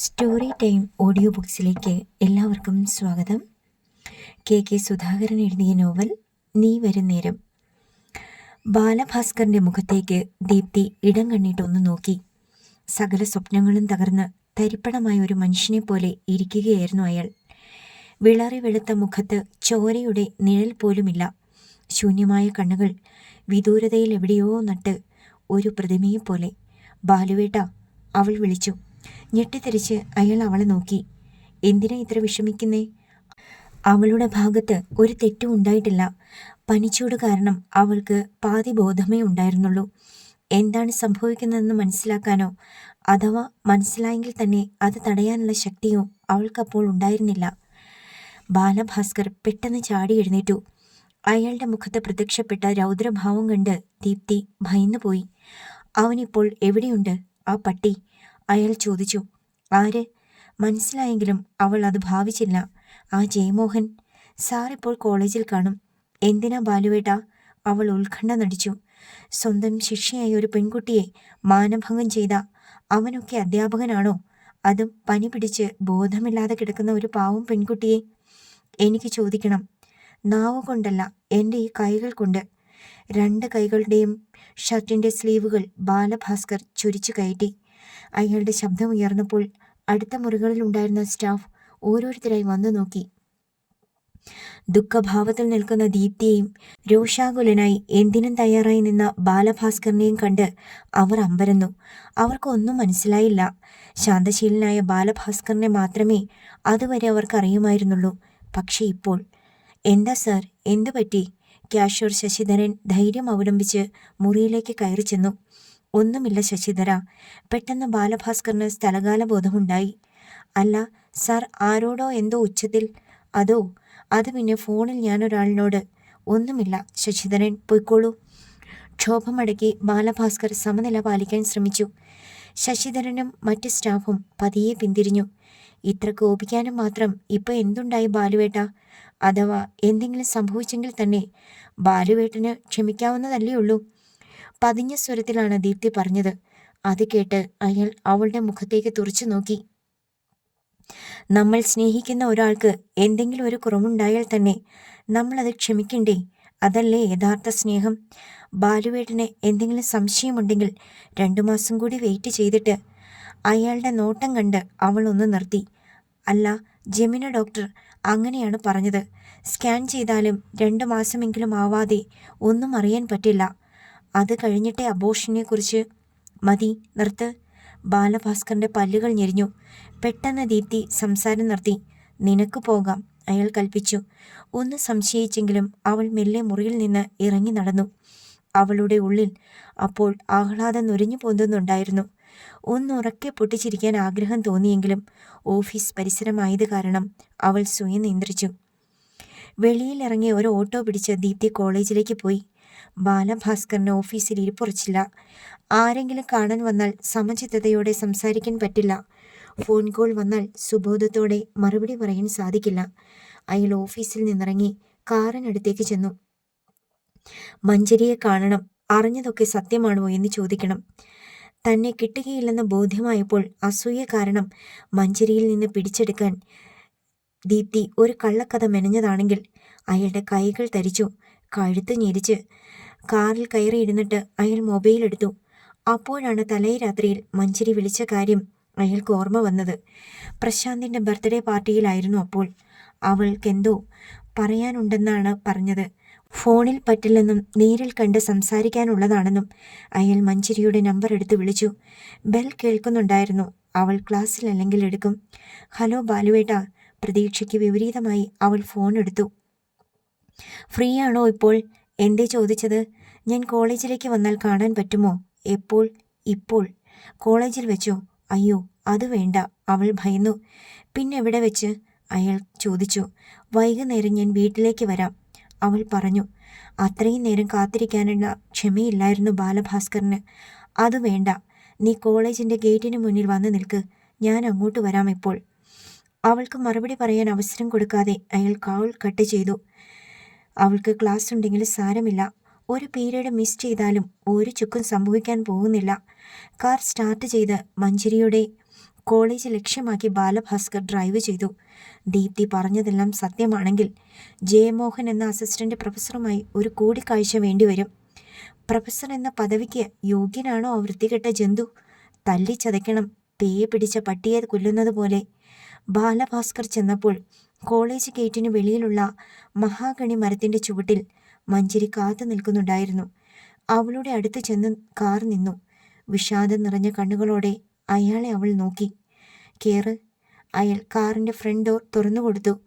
Story time audio ബുക്സിലേക്ക് എല്ലാവർക്കും സ്വാഗതം. K K Sudhakaran എഴുതിയ നോവൽ നീ വരും നേരം. ബാലഭാസ്കറിന്റെ മുഖത്തേക്ക് ദീപ്തി ഇടം കണ്ണിട്ടൊന്ന് നോക്കി. സകല സ്വപ്നങ്ങളും തകർന്ന് തരിപ്പണമായ ഒരു മനുഷ്യനെ പോലെ ഇരിക്കുകയായിരുന്നു അയാൾ. വിളറി വെളുത്ത മുഖത്ത് ചോരയുടെ നിഴൽ പോലുമില്ല. ശൂന്യമായ കണ്ണുകൾ വിദൂരതയിൽ എവിടെയോ നട്ട് ഒരു പ്രതിമയെപ്പോലെ. ബാലുവേട്ട അവൾ വിളിച്ചു. ഞെട്ടിത്തെറിച്ച് അയാൾ അവളെ നോക്കി. എന്തിനാ ഇത്ര വിഷമിക്കുന്നേ? അവളുടെ ഭാഗത്ത് ഒരു തെറ്റും ഉണ്ടായിട്ടില്ല. പനിച്ചൂട് കാരണം അവൾക്ക് പാതി ബോധമേ ഉണ്ടായിരുന്നുള്ളൂ. എന്താണ് സംഭവിക്കുന്നതെന്ന് മനസ്സിലാക്കാനോ അഥവാ മനസ്സിലായെങ്കിൽ തന്നെ അത് തടയാനുള്ള ശക്തിയോ അവൾക്കപ്പോൾ ഉണ്ടായിരുന്നില്ല. ബാലഭാസ്കർ പെട്ടെന്ന് ചാടി എഴുന്നേറ്റു. അയാളുടെ മുഖത്ത് പ്രത്യക്ഷപ്പെട്ട രൗദ്രഭാവം കണ്ട് ദീപ്തി ഭയന്നുപോയി. അവനിപ്പോൾ എവിടെയുണ്ട്? ആ പട്ടി? അയാൾ ചോദിച്ചു ആര്? മനസ്സിലായെങ്കിലും അവൾ അത് ഭാവിച്ചില്ല. ആ ജയമോഹൻ സാറിപ്പോൾ കോളേജിൽ കാണും. എന്തിനാ ബാലുവേട്ട? അവൾ ഉത്കണ്ഠ നടിച്ചു. സ്വന്തം ശിക്ഷയായ ഒരു പെൺകുട്ടിയെ മാനഭംഗം ചെയ്ത അവനൊക്കെ അധ്യാപകനാണോ? അതും പനി പിടിച്ച് ബോധമില്ലാതെ കിടക്കുന്ന ഒരു പാവം പെൺകുട്ടിയെ എനിക്ക് ചോദിക്കണം. നാവ് കൊണ്ടല്ല എന്റെ ഈ കൈകൾ കൊണ്ട്. രണ്ട് കൈകളുടെയും ഷർട്ടിന്റെ സ്ലീവുകൾ ബാലഭാസ്കർ ചുരിച്ചു കയറ്റി. അയാളുടെ ശബ്ദം ഉയർന്നപ്പോൾ അടുത്ത മുറികളിലുണ്ടായിരുന്ന സ്റ്റാഫ് ഓരോരുത്തരായി വന്നു നോക്കി. ദുഃഖഭാവത്തിൽ നിൽക്കുന്ന ദീപ്തിയെയും രോഷാകുലനായി എന്തിനും തയ്യാറായി നിന്ന ബാലഭാസ്കറിനെയും കണ്ട് അവർ അമ്പരന്നു. അവർക്കൊന്നും മനസ്സിലായില്ല. ശാന്തശീലനായ ബാലഭാസ്കറിനെ മാത്രമേ അതുവരെ അവർക്ക് അറിയുമായിരുന്നുള്ളൂ. പക്ഷേ ഇപ്പോൾ എന്താ സാർ? എന്തു പറ്റി ക്യാഷ്വർ ശശിധരൻ ധൈര്യം അവലംബിച്ച് മുറിയിലേക്ക് കയറി ചെന്നു ഒന്നുമില്ല ശശിധര. പെട്ടെന്ന് ബാലഭാസ്കറിന് സ്ഥലകാല ബോധമുണ്ടായി. അല്ല സാർ ആരോടോ എന്തോ ഉച്ചത്തിൽ. അതോ അത് പിന്നെ ഫോണിൽ ഞാനൊരാളിനോട് ഒന്നുമില്ല ശശിധരൻ പൊയ്ക്കോളൂ. ക്ഷോഭമടക്കി ബാലഭാസ്കർ സമനില പാലിക്കാൻ ശ്രമിച്ചു. ശശിധരനും മറ്റ് സ്റ്റാഫും പതിയെ പിന്തിരിഞ്ഞു. ഇത്ര കോപിക്കാനും മാത്രം ഇപ്പൊ എന്തുണ്ടായി ബാലുവേട്ട? അഥവാ എന്തെങ്കിലും സംഭവിച്ചെങ്കിൽ തന്നെ ബാലുവേട്ടന് ക്ഷമിക്കാവുന്നതല്ലേ ഉള്ളൂ. പതിഞ്ഞ സ്വരത്തിലാണ് ദീപ്തി പറഞ്ഞത്. അത് കേട്ട് അയാൾ അവളുടെ മുഖത്തേക്ക് തുറച്ചു നോക്കി. നമ്മൾ സ്നേഹിക്കുന്ന ഒരാൾക്ക് എന്തെങ്കിലും ഒരു കുറവുണ്ടായാൽ തന്നെ നമ്മൾ അത് ക്ഷമിക്കണ്ടേ? അതല്ലേ യഥാർത്ഥ സ്നേഹം? ബാലുവേട്ടന് എന്തെങ്കിലും സംശയമുണ്ടെങ്കിൽ രണ്ടു മാസം കൂടി വെയിറ്റ് ചെയ്തിട്ട് അയാളുടെ നോട്ടം കണ്ട് അവൾ ഒന്ന് നിർത്തി. അല്ല ജമിന ഡോക്ടർ അങ്ങനെയാണ് പറഞ്ഞത്. സ്കാൻ ചെയ്താലും രണ്ട് മാസമെങ്കിലും ആവാതെ ഒന്നും അറിയാൻ പറ്റില്ല. അത് കഴിഞ്ഞിട്ടേ അബോഷനെക്കുറിച്ച് മതി നിർത്ത്. ബാലഭാസ്കറിന്റെ പല്ലുകൾ ഞെരിഞ്ഞു. പെട്ടെന്ന് ദീപ്തി സംസാരം നിർത്തി. നിനക്ക് പോകാം അയാൾ കൽപ്പിച്ചു. ഒന്ന് സംശയിച്ചെങ്കിലും അവൾ മെല്ലെ മുറിയിൽ നിന്ന് ഇറങ്ങി നടന്നു. അവളുടെ ഉള്ളിൽ അപ്പോൾ ആഹ്ലാദം നുരഞ്ഞു പൊന്തുന്നുണ്ടായിരുന്നു. ഒന്നുറക്കെ പൊട്ടിച്ചിരിക്കാൻ ആഗ്രഹം തോന്നിയെങ്കിലും ഓഫീസ് പരിസരമായത് കാരണം അവൾ സ്വയം നിയന്ത്രിച്ചു. വെളിയിലിറങ്ങി ഒരു ഓട്ടോ പിടിച്ച് ദീപ്തി കോളേജിലേക്ക് പോയി. ബാലഭാസ്കറിന് ഓഫീസിൽ ഇരിപ്പുറച്ചില്ല. ആരെങ്കിലും കാണാൻ വന്നാൽ സമചിത്തതയോടെ സംസാരിക്കാൻ പറ്റില്ല. ഫോൺ കോൾ വന്നാൽ സുബോധത്തോടെ മറുപടി പറയാൻ സാധിക്കില്ല. അയാൾ ഓഫീസിൽ നിന്നിറങ്ങി കാറിനടുത്തേക്ക് ചെന്നു. മഞ്ചരിയെ കാണണം അറിഞ്ഞതൊക്കെ സത്യമാണോ എന്ന് ചോദിക്കണം. തന്നെ കിട്ടുകയില്ലെന്ന് ബോധ്യമായപ്പോൾ അസൂയ കാരണം മഞ്ചരിയിൽ നിന്ന് പിടിച്ചെടുക്കാൻ ദീപ്തി ഒരു കള്ളക്കഥ മെനഞ്ഞതാണെങ്കിൽ അയാളുടെ കൈകൾ തരിച്ചു കഴുത്ത് ഞെരിച്ച് കാറിൽ കയറിയിരുന്നിട്ട് അയാൾ മൊബൈൽ എടുത്തു. അപ്പോഴാണ് തലേ രാത്രിയിൽ മഞ്ചരി വിളിച്ച കാര്യം അയാൾക്ക് ഓർമ്മ വന്നത്. പ്രശാന്തിന്റെ ബർത്ത്ഡേ പാർട്ടിയിലായിരുന്നു അപ്പോൾ. അവൾക്കെന്തോ പറയാനുണ്ടെന്നാണ് പറഞ്ഞത്. ഫോണിൽ പറ്റില്ലെന്നും നേരിൽ കണ്ട് സംസാരിക്കാനുള്ളതാണെന്നും അയാൾ മഞ്ചരിയുടെ നമ്പർ എടുത്ത് വിളിച്ചു. ബെൽ കേൾക്കുന്നുണ്ടായിരുന്നു. അവൾ ക്ലാസ്സിലല്ലെങ്കിൽ എടുക്കും. ഹലോ ബാലുവേട്ട പ്രതീക്ഷയ്ക്ക് വിപരീതമായി അവൾ ഫോൺ എടുത്തു. ഫ്രീ ആണോ ഇപ്പോൾ? എന്തേ ചോദിച്ചത്? ഞാൻ കോളേജിലേക്ക് വന്നാൽ കാണാൻ പറ്റുമോ? എപ്പോൾ? ഇപ്പോൾ. കോളേജിൽ വെച്ചോ? അയ്യോ അത് വേണ്ട. അവൾ ഭയന്നു. പിന്നെ എവിടെ വെച്ച്? അയാൾ ചോദിച്ചു. വൈകുന്നേരം ഞാൻ വീട്ടിലേക്ക് വരാം. അവൾ പറഞ്ഞു. അത്രയും നേരം കാത്തിരിക്കാനുള്ള ക്ഷമയില്ലായിരുന്നു ബാലഭാസ്കറിന്. അത് വേണ്ട. നീ കോളേജിന്റെ ഗേറ്റിന് മുന്നിൽ വന്ന് നിൽക്ക്. ഞാൻ അങ്ങോട്ട് വരാം ഇപ്പോൾ. അവൾക്ക് മറുപടി പറയാൻ അവസരം കൊടുക്കാതെ അയാൾ കാവൾ കട്ട് ചെയ്തു. അവൾക്ക് ക്ലാസ് ഉണ്ടെങ്കിൽ സാരമില്ല. ഒരു പീരീഡ് മിസ് ചെയ്താലും ഒരു ചുക്കും സംഭവിക്കാൻ പോകുന്നില്ല. കാർ സ്റ്റാർട്ട് ചെയ്ത് മഞ്ജരിയുടെ കോളേജ് ലക്ഷ്യമാക്കി ബാലഭാസ്കർ ഡ്രൈവ് ചെയ്തു. ദീപ്തി പറഞ്ഞതെല്ലാം സത്യമാണെങ്കിൽ ജയമോഹൻ എന്ന അസിസ്റ്റന്റ് പ്രൊഫസറുമായി ഒരു കൂടിക്കാഴ്ച വേണ്ടിവരും. പ്രൊഫസർ എന്ന പദവിക്ക് യോഗ്യനാണോ ആ വൃത്തികെട്ട ജന്തു? തല്ലിച്ചതയ്ക്കണം. പേയെ പിടിച്ച പട്ടിയെ കൊല്ലുന്നത് പോലെ. ബാലഭാസ്കർ ചെന്നപ്പോൾ കോളേജ് ഗേറ്റിന് വെളിയിലുള്ള മഹാഗണി മരത്തിന്റെ ചുവട്ടിൽ മഞ്ചരി കാത്തു നിൽക്കുന്നുണ്ടായിരുന്നു. അവളുടെ അടുത്ത് ചെന്ന് കാർ നിന്നു. വിഷാദം നിറഞ്ഞ കണ്ണുകളോടെ അയാളെ അവൾ നോക്കി. കേറ്. അയാൾ കാറിന്റെ ഫ്രണ്ട് ഡോർ തുറന്നു കൊടുത്തു.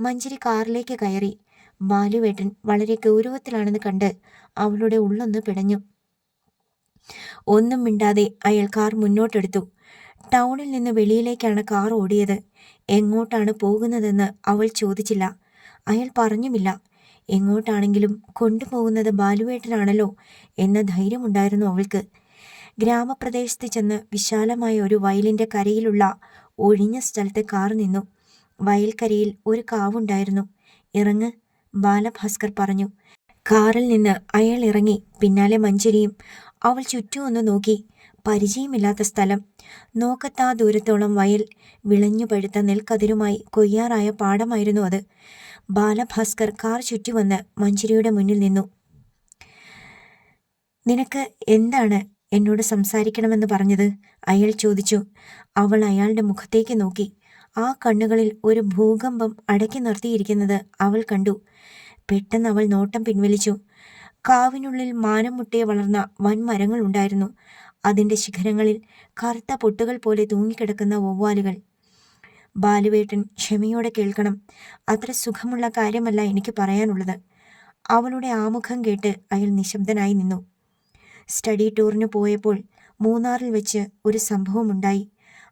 മഞ്ചരി കാറിലേക്ക് കയറി. ബാലുവേട്ടൻ വളരെ ഗൗരവത്തിലാണെന്ന് കണ്ട് അവളുടെ ഉള്ളൊന്ന് പിടഞ്ഞു. ഒന്നും മിണ്ടാതെ അയാൾ കാർ മുന്നോട്ടെടുത്തു. ടൗണിൽ നിന്ന് വെളിയിലേക്കാണ് കാർ ഓടിയത്. എങ്ങോട്ടാണ് പോകുന്നതെന്ന് അവൾ ചോദിച്ചില്ല. അയാൾ പറഞ്ഞുമില്ല. എങ്ങോട്ടാണെങ്കിലും കൊണ്ടുപോകുന്നത് ബാലുവേട്ടനാണല്ലോ എന്ന ധൈര്യമുണ്ടായിരുന്നു അവൾക്ക്. ഗ്രാമപ്രദേശത്ത് ചെന്ന് വിശാലമായ ഒരു വയലിന്റെ കരയിലുള്ള ഒഴിഞ്ഞ സ്ഥലത്ത് കാർ നിന്നു. വയൽക്കരയിൽ ഒരു കാവുണ്ടായിരുന്നു. ഇറങ്ങ് ബാലഭാസ്കർ പറഞ്ഞു. കാറിൽ നിന്ന് അയാൾ ഇറങ്ങി. പിന്നാലെ മഞ്ചരിയും. അവൾ ചുറ്റും ഒന്ന് നോക്കി. പരിചയമില്ലാത്ത സ്ഥലം. നോക്കത്താ ദൂരത്തോളം വയൽ വിളഞ്ഞു പഴുത്ത നെൽക്കതിരുമായി കൊയ്യാറായ പാടമായിരുന്നു അത്. ബാലഭാസ്കർ കാർ ചുറ്റിവന്ന് മഞ്ചരിയുടെ മുന്നിൽ നിന്നു. നിനക്ക് എന്താണ് എന്നോട് സംസാരിക്കണമെന്ന് പറഞ്ഞത്? അയാൾ ചോദിച്ചു. അവൾ അയാളുടെ മുഖത്തേക്ക് നോക്കി. ആ കണ്ണുകളിൽ ഒരു ഭൂകമ്പം അടക്കി നിർത്തിയിരിക്കുന്നത് അവൾ കണ്ടു. പെട്ടെന്ന് അവൾ നോട്ടം പിൻവലിച്ചു. കാവിനുള്ളിൽ മാനം മുട്ടിയെ വളർന്ന വൻമരങ്ങൾ ഉണ്ടായിരുന്നു. അതിന്റെ ശിഖരങ്ങളിൽ കറുത്ത പൊട്ടുകൾ പോലെ തൂങ്ങിക്കിടക്കുന്ന വവ്വാലുകൾ. ബാലുവേട്ടൻ ക്ഷമയോടെ കേൾക്കണം. അത്ര സുഖമുള്ള കാര്യമല്ല എനിക്ക് പറയാനുള്ളത്. അവളുടെ ആമുഖം കേട്ട് അയാൾ നിശബ്ദനായി നിന്നു. സ്റ്റഡി ടൂറിന് പോയപ്പോൾ മൂന്നാറിൽ വെച്ച് ഒരു സംഭവമുണ്ടായി.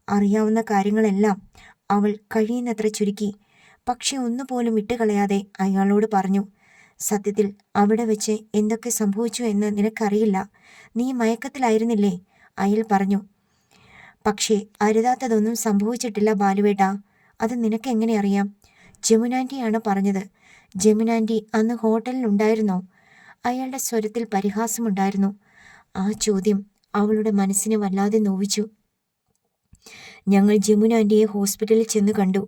അറിയാവുന്ന കാര്യങ്ങളെല്ലാം അവൾ കഴിയുന്നത്ര ചുരുക്കി. പക്ഷെ ഒന്നുപോലും വിട്ടുകളയാതെ അയാളോട് പറഞ്ഞു സത്യത്തിൽ അവിടെ വെച്ച് എന്തൊക്കെ സംഭവിച്ചു എന്ന് നിനക്കറിയില്ല. നീ മയക്കത്തിലായിരുന്നില്ലേ? അയാൾ പറഞ്ഞു. പക്ഷേ അരുതാത്തതൊന്നും സംഭവിച്ചിട്ടില്ല ബാലുവേട്ട. അത് നിനക്ക് എങ്ങനെ അറിയാം? ജമുനാന്റിയാണ് പറഞ്ഞത്. ജമുനാന്റി അന്ന് ഹോട്ടലിൽ ഉണ്ടായിരുന്നോ അയാളുടെ സ്വരത്തിൽ പരിഹാസമുണ്ടായിരുന്നു. ആ ചോദ്യം അവളുടെ മനസ്സിനെ വല്ലാതെ നോവിച്ചു. ഞങ്ങൾ ജമുനാന്റിയെ ഹോസ്പിറ്റലിൽ ചെന്ന് കണ്ടു.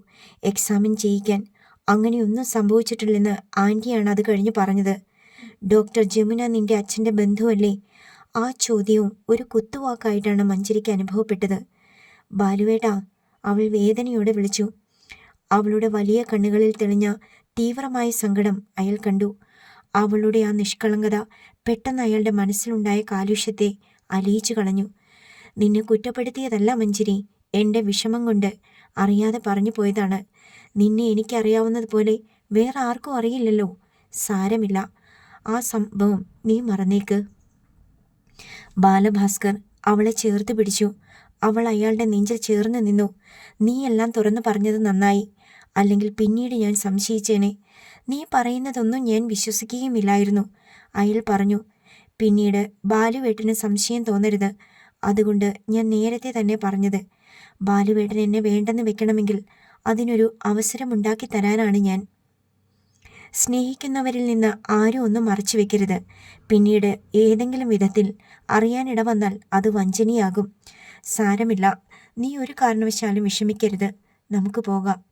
എക്സാമിൻ ചെയ്യിക്കാൻ അങ്ങനെയൊന്നും സംഭവിച്ചിട്ടില്ലെന്ന് ആന്റിയാണ് അത് കഴിഞ്ഞ് പറഞ്ഞത്. ഡോക്ടർ ജമുന നിന്റെ അച്ഛന്റെ ബന്ധുവല്ലേ? ആ ചോദ്യവും ഒരു കുത്തുവാക്കായിട്ടാണ് മഞ്ചരിക്ക് അനുഭവപ്പെട്ടത്. ബാലുവേട്ട അവൾ വേദനയോടെ വിളിച്ചു. അവളുടെ വലിയ കണ്ണുകളിൽ തെളിഞ്ഞ തീവ്രമായ സങ്കടം അയാൾ കണ്ടു. അവളുടെ ആ നിഷ്കളങ്കത പെട്ടെന്ന് അയാളുടെ മനസ്സിലുണ്ടായ കാലുഷ്യത്തെ അലിയിച്ചു കളഞ്ഞു. നിന്നെ കുറ്റപ്പെടുത്തിയതല്ല മഞ്ചരി എന്റെ വിഷമം കൊണ്ട് അറിയാതെ പറഞ്ഞു പോയതാണ്. നിന്നെ എനിക്കറിയാവുന്നതുപോലെ വേറെ ആർക്കും അറിയില്ലല്ലോ. സാരമില്ല. ആ സംഭവം നീ മറന്നേക്ക്. ബാലഭാസ്കർ അവളെ ചേർത്ത് പിടിച്ചു. അവൾ അയാളുടെ നെഞ്ചിൽ ചേർന്ന് നിന്നു. നീ എല്ലാം തുറന്നു പറഞ്ഞത് നന്നായി. അല്ലെങ്കിൽ പിന്നീട് ഞാൻ സംശയിച്ചേനെ. നീ പറയുന്നതൊന്നും ഞാൻ വിശ്വസിക്കുകയുമില്ലായിരുന്നു അയാൾ പറഞ്ഞു. പിന്നീട് ബാലുവേട്ടന് സംശയം തോന്നരുത്. അതുകൊണ്ട് ഞാൻ നേരത്തെ തന്നെ പറഞ്ഞത്. ബാലുവേട്ടൻ എന്നെ വേണ്ടെന്ന് വെക്കണമെങ്കിൽ അതിനൊരു അവസരമുണ്ടാക്കി തരാനാണ് ഞാൻ. സ്നേഹിക്കുന്നവരിൽ നിന്ന് ആരും ഒന്നും മറച്ചു വെക്കരുത്. പിന്നീട് ഏതെങ്കിലും വിധത്തിൽ അറിയാനിട വന്നാൽ അത് വഞ്ചനയാകും. സാരമില്ല. നീ ഒരു കാരണവശാലും വിഷമിക്കരുത്. നമുക്ക് പോകാം.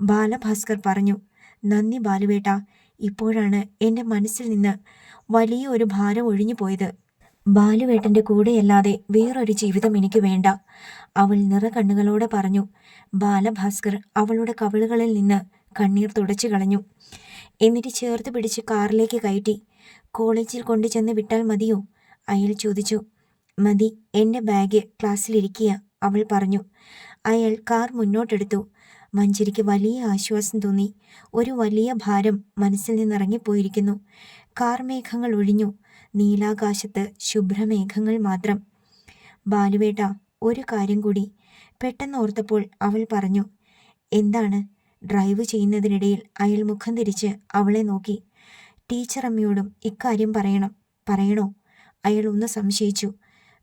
ബാലഭാസ്കർ പറഞ്ഞു നന്ദി ബാലുവേട്ട. ഇപ്പോഴാണ് എന്റെ മനസ്സിൽ നിന്ന് വലിയ ഒരു ഭാരം ഒഴിഞ്ഞു പോയത് ബാലുവേട്ടന്റെ കൂടെയല്ലാതെ വേറൊരു ജീവിതം എനിക്ക് വേണ്ട. അവൾ നിറകണ്ണുകളോടെ പറഞ്ഞു ബാലഭാസ്കർ അവളുടെ കവിളുകളിൽ നിന്ന് കണ്ണീർ തുടച്ചു കളഞ്ഞു. എന്നിട്ട് ചേർത്ത് പിടിച്ച് കാറിലേക്ക് കയറ്റി. കോളേജിൽ കൊണ്ടുചെന്ന് വിട്ടാൽ മതിയോ? അയാൾ ചോദിച്ചു. മതി എന്റെ ബാഗ് ക്ലാസ്സിലിരിക്കുക അവൾ പറഞ്ഞു. അയാൾ കാർ മുന്നോട്ടെടുത്തു. മഞ്ചരിക്ക് വലിയ ആശ്വാസം തോന്നി. ഒരു വലിയ ഭാരം മനസ്സിൽ നിന്നിറങ്ങിപ്പോയിരിക്കുന്നു. കാർ മേഘങ്ങൾ ഒഴിഞ്ഞു. നീലാകാശത്ത് ശുഭ്രമേഘങ്ങൾ മാത്രം. ബാലുവേട്ട ഒരു കാര്യം കൂടി പെട്ടെന്ന് ഓർത്തപ്പോൾ അവൾ പറഞ്ഞു എന്താണ്? ഡ്രൈവ് ചെയ്യുന്നതിനിടയിൽ അയാൾ മുഖം തിരിച്ച് അവളെ നോക്കി. ടീച്ചർ അമ്മയോടും ഇക്കാര്യം പറയണം. പറയണോ? അയാൾ ഒന്ന് സംശയിച്ചു.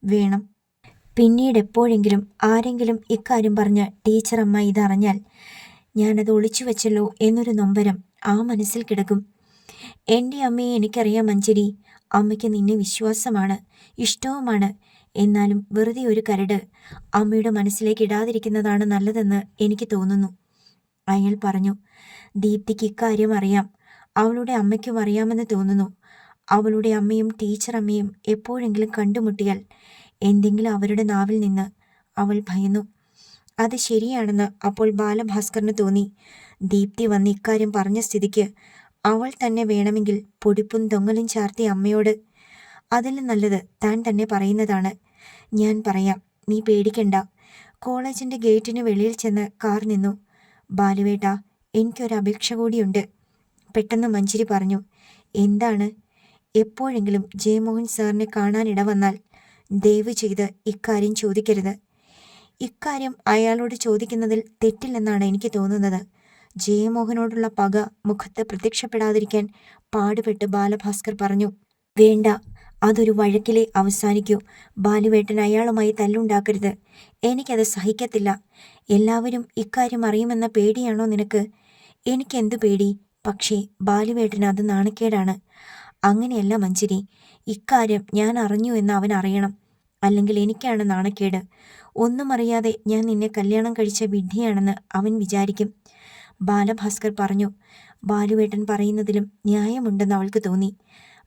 വേണം. പിന്നീട് എപ്പോഴെങ്കിലും ആരെങ്കിലും ഇക്കാര്യം പറഞ്ഞ ടീച്ചർ അമ്മ ഇതറിഞ്ഞാൽ ഞാനത് ഒളിച്ചു വെച്ചല്ലോ എന്നൊരു നൊമ്പരം ആ മനസ്സിൽ കിടക്കും. എന്റെ അമ്മയെ എനിക്കറിയാം മഞ്ചരി അമ്മയ്ക്ക് നിന്നെ വിശ്വാസമാണ് ഇഷ്ടവുമാണ്. എന്നാലും വെറുതെ ഒരു കരട് അമ്മയുടെ മനസ്സിലേക്ക് ഇടാതിരിക്കുന്നതാണ് നല്ലതെന്ന് എനിക്ക് തോന്നുന്നു. അയാൾ പറഞ്ഞു ദീപ്തിക്ക് ഇക്കാര്യം അറിയാം. അവളുടെ അമ്മയ്ക്കും അറിയാമെന്ന് തോന്നുന്നു. അവളുടെ അമ്മയും ടീച്ചർ അമ്മയും എപ്പോഴെങ്കിലും കണ്ടുമുട്ടിയാൽ എന്തെങ്കിലും അവരുടെ നാവിൽ നിന്ന് അവൾ ഭയന്നു. അത് ശരിയാണെന്ന് അപ്പോൾ ബാലഭാസ്കറിന് തോന്നി. ദീപ്തി വന്ന് ഇക്കാര്യം പറഞ്ഞ സ്ഥിതിക്ക് അവൾ തന്നെ വേണമെങ്കിൽ പൊടിപ്പും തൊങ്ങലും ചാർത്തി അമ്മയോട് അതിലും നല്ലത് താൻ തന്നെ പറയുന്നതാണ്. ഞാൻ പറയാം നീ പേടിക്കണ്ട. കോളേജിന്റെ ഗേറ്റിന് വെളിയിൽ ചെന്ന് കാർ നിന്നു. ബാലുവേട്ട എനിക്കൊരു അപേക്ഷ കൂടിയുണ്ട്. പെട്ടെന്ന് മഞ്ചരി പറഞ്ഞു എന്താണ്? എപ്പോഴെങ്കിലും ജയമോഹൻ സാറിനെ കാണാനിട വന്നാൽ ദയവ് ചെയ്ത് ഇക്കാര്യം ചോദിക്കരുത്. ഇക്കാര്യം അയാളോട് ചോദിക്കുന്നതിൽ തെറ്റില്ലെന്നാണ് എനിക്ക് തോന്നുന്നത്. ജയമോഹനോടുള്ള പക മുഖത്ത് പ്രത്യക്ഷപ്പെടാതിരിക്കാൻ പാടുപെട്ട് ബാലഭാസ്കർ പറഞ്ഞു വേണ്ട അതൊരു വഴക്കിലെ അവസാനിക്കൂ. ബാലുവേട്ടൻ അയാളുമായി തല്ലുണ്ടാക്കരുത്. എനിക്കത് സഹിക്കത്തില്ല. എല്ലാവരും ഇക്കാര്യം അറിയുമെന്ന പേടിയാണോ നിനക്ക്? എനിക്കെന്തു പേടി? പക്ഷേ ബാലുവേട്ടൻ അത് നാണക്കേടാണ്. അങ്ങനെയല്ല മഞ്ചരി ഇക്കാര്യം ഞാൻ അറിഞ്ഞു എന്ന് അവൻ അറിയണം. അല്ലെങ്കിൽ എനിക്കാണ് നാണക്കേട്. ഒന്നും അറിയാതെ ഞാൻ നിന്നെ കല്യാണം കഴിച്ച വിഡ്ഢിയാണെന്ന് അവൻ വിചാരിക്കും. ബാലഭാസ്കർ പറഞ്ഞു ബാലുവേട്ടൻ പറയുന്നതിലും ന്യായമുണ്ടെന്ന് അവൾക്ക് തോന്നി.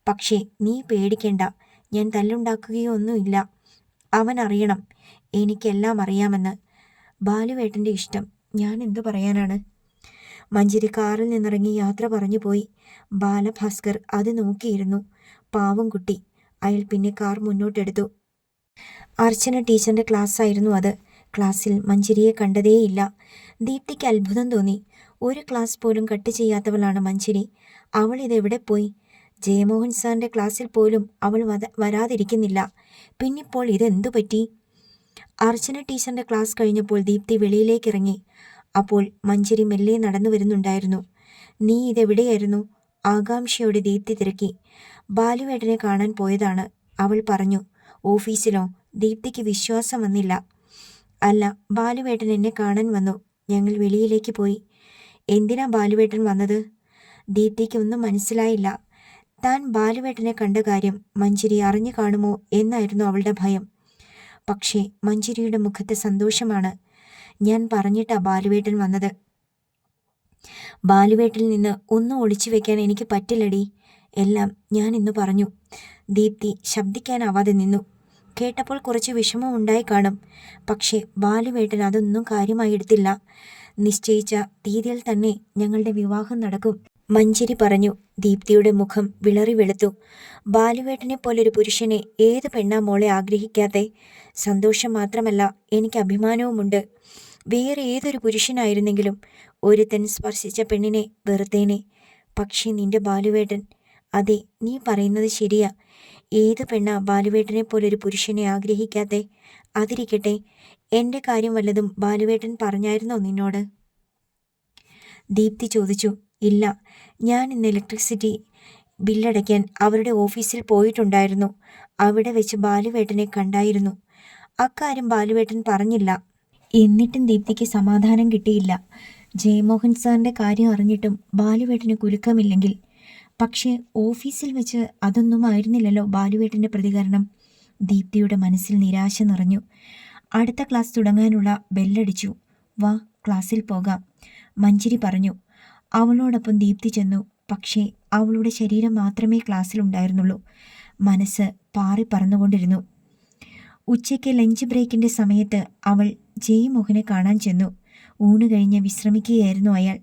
പക്ഷേ നീ പേടിക്കേണ്ട. ഞാൻ തല്ലുണ്ടാക്കുകയോ ഒന്നുമില്ല. അവൻ അറിയണം. എനിക്കെല്ലാം അറിയാമെന്ന്. ബാലുവേട്ടന്റെ ഇഷ്ടം. ഞാൻ എന്തു പറയാനാണ്? മഞ്ചരി കാറിൽ നിന്നിറങ്ങി യാത്ര പറഞ്ഞു പോയി. ബാലഭാസ്കർ അത് നോക്കിയിരുന്നു. പാവം കുട്ടി. അയാൾ പിന്നെ കാർ മുന്നോട്ടെടുത്തു. അർച്ചന ടീച്ചറിന്റെ ക്ലാസ്സായിരുന്നു അത്. ക്ലാസ്സിൽ മഞ്ചരിയെ കണ്ടതേയില്ല. ദീപ്തിക്ക് അത്ഭുതം തോന്നി. ഒരു ക്ലാസ് പോലും കട്ട് ചെയ്യാത്തവളാണ് മഞ്ജിനി. അവൾ ഇതെവിടെ പോയി? ജയമോഹൻ സാറിന്റെ ക്ലാസ്സിൽ പോലും അവൾ വരാതിരിക്കുന്നില്ല. പിന്നിപ്പോൾ ഇതെന്തു പറ്റി? അർച്ചന ടീച്ചറിന്റെ ക്ലാസ് കഴിഞ്ഞപ്പോൾ ദീപ്തി വെളിയിലേക്ക് ഇറങ്ങി അപ്പോൾ മഞ്ജരി മെല്ലെ നടന്നു വരുന്നുണ്ടായിരുന്നു. നീ ഇതെവിടെയായിരുന്നു? ആകാംക്ഷയോടെ ദീപ്തി തിരക്കി. ബാലുവേട്ടനെ കാണാൻ പോയതാണ് അവൾ പറഞ്ഞു. ഓഫീസിലോ? ദീപ്തിക്ക് വിശ്വാസം വന്നില്ല. അല്ല ബാലുവേട്ടൻ എന്നെ കാണാൻ വന്നു. ഞങ്ങൾ വെളിയിലേക്ക് പോയി. എന്തിനാ ബാലുവേട്ടൻ വന്നത്? ദീപ്തിക്ക് ഒന്നും മനസ്സിലായില്ല. താൻ ബാലുവേട്ടനെ കണ്ട കാര്യം മഞ്ജരി അറിഞ്ഞു കാണുമോ എന്നായിരുന്നു അവളുടെ ഭയം. പക്ഷേ മഞ്ജരിയുടെ മുഖത്തെ സന്തോഷമാണ്. ഞാൻ പറഞ്ഞിട്ടാ ബാലുവേട്ടൻ വന്നത്. ബാലുവേട്ടിൽ നിന്ന് ഒന്നും ഒളിച്ചു വെക്കാൻ എനിക്ക് പറ്റില്ലടി. എല്ലാം ഞാൻ ഇന്ന് പറഞ്ഞു. ദീപ്തി ശബ്ദിക്കാനാവാതെ നിന്നു. കേട്ടപ്പോൾ കുറച്ച് വിഷമം ഉണ്ടായി കാണും. പക്ഷേ ബാലുവേട്ടൻ അതൊന്നും കാര്യമായി എടുത്തില്ല. നിശ്ചയിച്ച തീയതിയിൽ തന്നെ ഞങ്ങളുടെ വിവാഹം നടക്കും. മഞ്ചരി പറഞ്ഞു ദീപ്തിയുടെ മുഖം വിളറി വെളുത്തു. ബാലുവേട്ടനെ പോലൊരു പുരുഷനെ ഏത് പെണ്ണാ മോളെ ആഗ്രഹിക്കാതെ സന്തോഷം മാത്രമല്ല എനിക്ക് അഭിമാനവുമുണ്ട്. വേറെ ഏതൊരു പുരുഷനായിരുന്നെങ്കിലും ഒരുത്തൻ സ്പർശിച്ച പെണ്ണിനെ വെറുതേനെ പക്ഷേ നിന്റെ ബാലുവേട്ടൻ അതെ നീ പറയുന്നത് ശരിയാ. ഏത് പെണ്ണാ ബാലുവേട്ടനെ പോലൊരു പുരുഷനെ ആഗ്രഹിക്കാതെ അതിരിക്കട്ടെ എന്റെ കാര്യം വല്ലതും ബാലുവേട്ടൻ പറഞ്ഞായിരുന്നോ നിന്നോട്? ദീപ്തി ചോദിച്ചു. ഇല്ല ഞാൻ ഇന്ന് ഇലക്ട്രിസിറ്റി ബില്ലടയ്ക്കാൻ അവരുടെ ഓഫീസിൽ പോയിട്ടുണ്ടായിരുന്നു. അവിടെ വെച്ച് ബാലുവേട്ടനെ കണ്ടായിരുന്നു. അക്കാര്യം ബാലുവേട്ടൻ പറഞ്ഞില്ല. എന്നിട്ടും ദീപ്തിക്ക് സമാധാനം കിട്ടിയില്ല. ജയമോഹൻ സാറിന്റെ കാര്യം അറിഞ്ഞിട്ടും ബാലുവേട്ടന് കുലുക്കമില്ലെങ്കിൽ. പക്ഷേ ഓഫീസിൽ വെച്ച് അതൊന്നും ആയിരുന്നില്ലല്ലോ ബാലുവേട്ടന്റെ പ്രതികരണം. ദീപ്തിയുടെ മനസ്സിൽ നിരാശ നിറഞ്ഞു. അടുത്ത ക്ലാസ് തുടങ്ങാനുള്ള ബെല്ലടിച്ചു. വാ ക്ലാസ്സിൽ പോകാം. മഞ്ചരി പറഞ്ഞു. അവളോടൊപ്പം ദീപ്തി ചെന്നു. പക്ഷേ അവളുടെ ശരീരം മാത്രമേ ക്ലാസ്സിലുണ്ടായിരുന്നുള്ളൂ മനസ്സ് പാറി പറന്നുകൊണ്ടിരുന്നു. ഉച്ചയ്ക്ക് ലഞ്ച് ബ്രേക്കിന്റെ സമയത്ത് അവൾ ജയ് മോഹനെ കാണാൻ ചെന്നു. ഊണ് കഴിഞ്ഞ് വിശ്രമിക്കുകയായിരുന്നു അയാൾ.